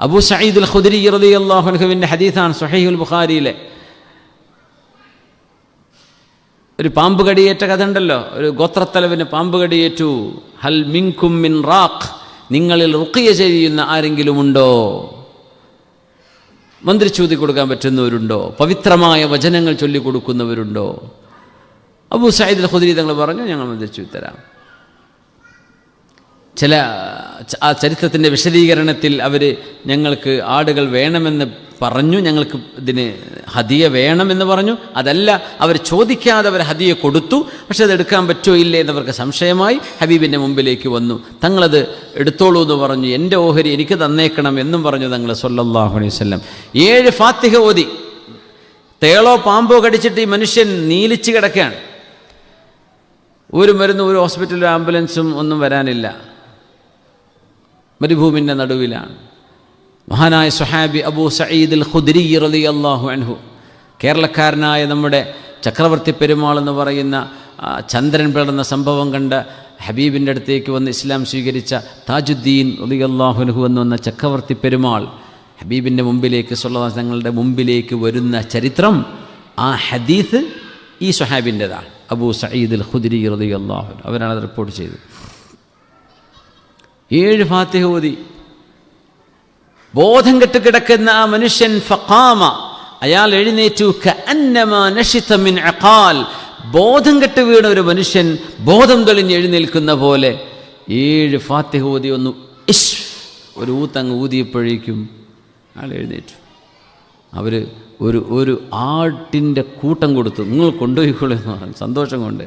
അബൂ സയ്യിദുൽ ഖുദരി റളിയല്ലാഹു അൻഹുവിന്റെ ഹദീസാണ് സുഹൈഹുൽ ബുഖാരിയിലെ. ഒരു പാമ്പ് കടിയേറ്റ കഥ ഉണ്ടല്ലോ. ഒരു ഗോത്രത്തലവിന് പാമ്പ് കടിയേറ്റു. ഹൽ മിങ്കും മിൻ റാഖ്. നിങ്ങളിൽ റുക്കിയ ചെയ്യുന്ന ആരെങ്കിലും ഉണ്ടോ മന്ത്രിച്ചൂതി കൊടുക്കാൻ പറ്റുന്നവരുണ്ടോ? പവിത്രമായ വചനങ്ങൾ ചൊല്ലിക്കൊടുക്കുന്നവരുണ്ടോ അബൂ സയ്യിദ് ഖുദരി തങ്ങൾ പറഞ്ഞു ഞങ്ങൾ മന്ത്രിച്ചൂതി തരാം. ചില ആ ചരിത്രത്തിന്റെ വിശദീകരണത്തിൽ അവർ ഞങ്ങൾക്ക് ആടുകൾ വേണമെന്ന് പറഞ്ഞു ഞങ്ങൾക്ക് ഇതിന് ഹതിയ വേണമെന്ന് പറഞ്ഞു. അതല്ല അവർ ചോദിക്കാതെ അവർ ഹതിയെ കൊടുത്തു. പക്ഷെ അത് എടുക്കാൻ പറ്റുമോ ഇല്ലേ എന്നവർക്ക് സംശയമായി. ഹബീബിന്റെ മുമ്പിലേക്ക് വന്നു. തങ്ങളത് എടുത്തോളൂ എന്ന് പറഞ്ഞു. എന്റെ ഓഹരി എനിക്ക് തന്നേക്കണം എന്നും പറഞ്ഞു തങ്ങൾ സൊല്ലാഹു അലൈഹി വസല്ലം. ഏഴ് ഫാത്തിഹ ഓതി. തേളോ പാമ്പോ കടിച്ചിട്ട് ഈ മനുഷ്യൻ നീലിച്ച് കിടക്കുകയാണ്. ഒരു മരുന്നും ഒരു ഹോസ്പിറ്റലിലും ആംബുലൻസും ഒന്നും വരാനില്ല. മരുഭൂമിന്റെ നടുവിലാണ്. മഹാനായ സുഹാബി അബൂ സയ്യിദ് ഖുദ്രി റലി അള്ളാഹു അൻഹു കേരളക്കാരനായ നമ്മുടെ ചക്രവർത്തി പെരുമാൾ എന്ന് പറയുന്ന ചന്ദ്രൻ പിളർന്ന സംഭവം കണ്ട് ഹബീബിന്റെ അടുത്തേക്ക് വന്ന് ഇസ്ലാം സ്വീകരിച്ച താജുദ്ദീൻ റലി അള്ളാഹു അൻഹു എന്ന് വന്ന ചക്രവർത്തി പെരുമാൾ ഹബീബിന്റെ മുമ്പിലേക്ക് സുല്ലാ തങ്ങളുടെ മുമ്പിലേക്ക് വരുന്ന ചരിത്രം ആ ഹദീസ് ഈ സുഹാബിന്റെതാണ് അബൂ സയ്യിദ് ഖുദ്രി റലി അള്ളാഹു അവരാണ് അത് റിപ്പോർട്ട് ചെയ്തത്. ഏഴ് ഫാത്തിഹ ഓതി. ബോധം കെട്ട് കിടക്കുന്ന ആ മനുഷ്യൻ ഫഖാമ. അയാൾ എഴുന്നേറ്റു കഅന്നമാ നശിത മിൻ അഖാൽ ബോധം കെട്ട് വീണ ഒരു മനുഷ്യൻ ബോധം തെളിഞ്ഞ് എഴുന്നേൽക്കുന്ന പോലെ ഏഴ് ഫാത്തിഹ ഓതി ഒന്ന് ഇഷ് ഒരു ഊത്തങ്ങ് ഊതിയപ്പോഴേക്കും അയാൾ എഴുന്നേറ്റു. അവർ ഒരു ഒരു ആട്ടിന്റെ കൂട്ടം കൊടുത്തു. നിങ്ങൾ കൊണ്ടുപോയിക്കോളൂ എന്ന് പറഞ്ഞു. സന്തോഷം കൊണ്ട്.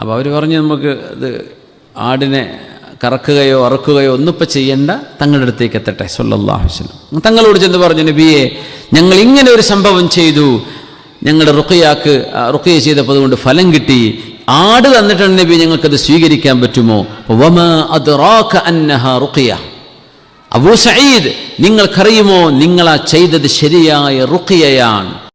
അപ്പോൾ അവർ പറഞ്ഞു നമുക്ക് ഇത് ആടിനെ കറക്കുകയോ അറക്കുകയോ ഒന്നിപ്പോൾ ചെയ്യേണ്ട തങ്ങളുടെ അടുത്തേക്ക് എത്തട്ടെ സൊല്ലാഹുസ്ലം തങ്ങളോട് ചെന്ന് പറഞ്ഞു നബിയെ ഞങ്ങൾ ഇങ്ങനെ ഒരു സംഭവം ചെയ്തു. ഞങ്ങളുടെ റുക്കയാക്ക് റുക്കയെ ചെയ്തപ്പോൾ അതുകൊണ്ട് ഫലം കിട്ടി. ആട് തന്നിട്ടുണ്ട് നബി ഞങ്ങൾക്കത് സ്വീകരിക്കാൻ പറ്റുമോ? അബൂ സയ്യിദ് നിങ്ങൾക്കറിയുമോ? നിങ്ങളാ ചെയ്തത് ശരിയായ റുഖിയയാണ്.